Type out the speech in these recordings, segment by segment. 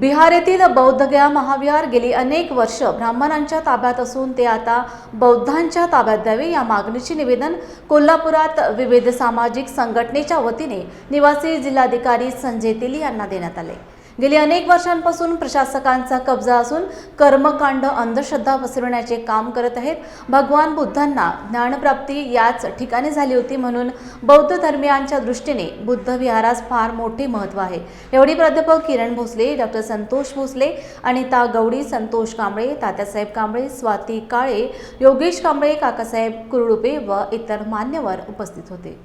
बिहार येथील बौद्धगया महाविहार गेली अनेक वर्ष ब्राह्मणांच्या ताब्यात असून ते आता बौद्धांच्या ताब्यात द्यावे या मागणीचे निवेदन कोल्हापुरात विविध सामाजिक संघटनेच्या वतीने निवासी जिल्हाधिकारी संजय तेली यांना देण्यात आले. गेली अनेक वर्षांपासून प्रशासकांचा कब्जा असून कर्मकांड अंधश्रद्धा पसरवण्याचे काम करत आहेत. भगवान बुद्धांना ज्ञानप्राप्ती याच ठिकाणी झाली होती म्हणून बौद्ध धर्मियांच्या दृष्टीने बुद्ध विहारास फार मोठे महत्त्व आहे. एवढी प्राध्यापक किरण भोसले डॉक्टर संतोष भोसले अनिता गवडी संतोष कांबळे तात्यासाहेब कांबळे स्वाती काळे योगेश कांबळे काकासाहेब कुरडुपे व इतर मान्यवर उपस्थित होते.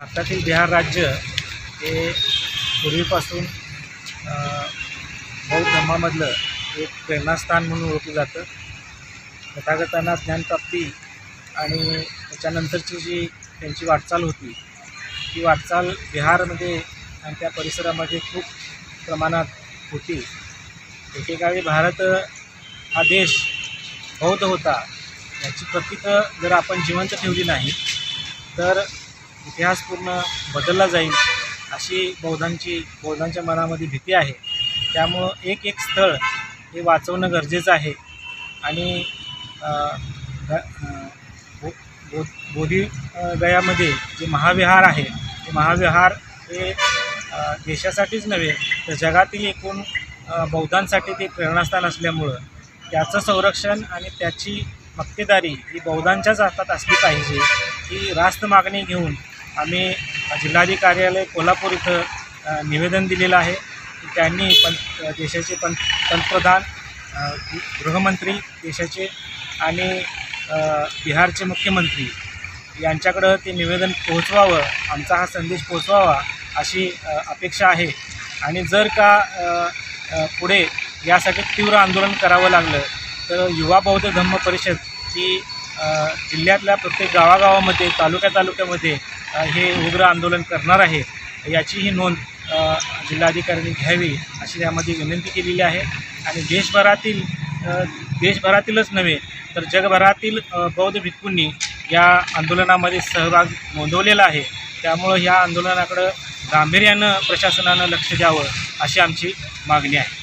भारतातील बिहार राज्य हे पूर्वीपासून बौद्ध धर्मामधलं एक प्रेरणास्थान म्हणून ओळखलं जातं. तथागतांना ज्ञानप्राप्ती आणि त्याच्यानंतरची जी त्यांची वाटचाल होती ती वाटचाल बिहारमध्ये आणि त्या परिसरामध्ये खूप प्रमाणात होती. एकेकाळी भारत हा देश बौद्ध होता याची प्रतीकं जर आपण जिवंत ठेवली नाही तर इतिहास पूर्ण बदलला जाईल. अशी बौद्धांची बौद्धांच्या मनामध्ये भीती आहे. त्यामुळं एक एक स्थळ हे वाचवणं गरजेचं आहे. आणि अ, बो- बो बोधी गयामध्ये जे महाविहार आहे ते महाविहार हे देशासाठीच नव्हे तर जगातील एकूण बौद्धांसाठी ते प्रेरणास्थान असल्यामुळं त्याचं संरक्षण आणि त्याची मक्तेदारी ही बौद्धांच्याच हातात असली पाहिजे ही रास्त मागणी घेऊन आम्ही जिल्हाधिकारी कार्यालय कोल्हापूर इथं निवेदन दिलेलं आहे. त्यांनी पं देशाचे पं पंतप्रधान गृहमंत्री देशाचे आणि बिहारचे मुख्यमंत्री यांच्याकडं ते निवेदन पोहोचवावं आमचा हा संदेश पोहोचवावा अशी अपेक्षा आहे. आणि जर का पुढे यासाठी तीव्र आंदोलन करावं लागलं तर युवा बौद्ध धम्म परिषद ही जिल्ह्यातल्या प्रत्येक गावागावामध्ये तालुक्या तालुक्यामध्ये हे उग्र आंदोलन करणार आहे याची ही नोंद जिल्हाधिकाऱ्यांनी घ्यावी अशी यामध्ये विनंती केलेली आहे. आणि देशभरातील देशभरातीलच नव्हे तर जगभरातील बौद्ध भिक्खूंनी या आंदोलनामध्ये सहभाग नोंदवलेला आहे. त्यामुळं ह्या आंदोलनाकडं गांभीर्यानं प्रशासनानं लक्ष द्यावं अशी आमची मागणी आहे.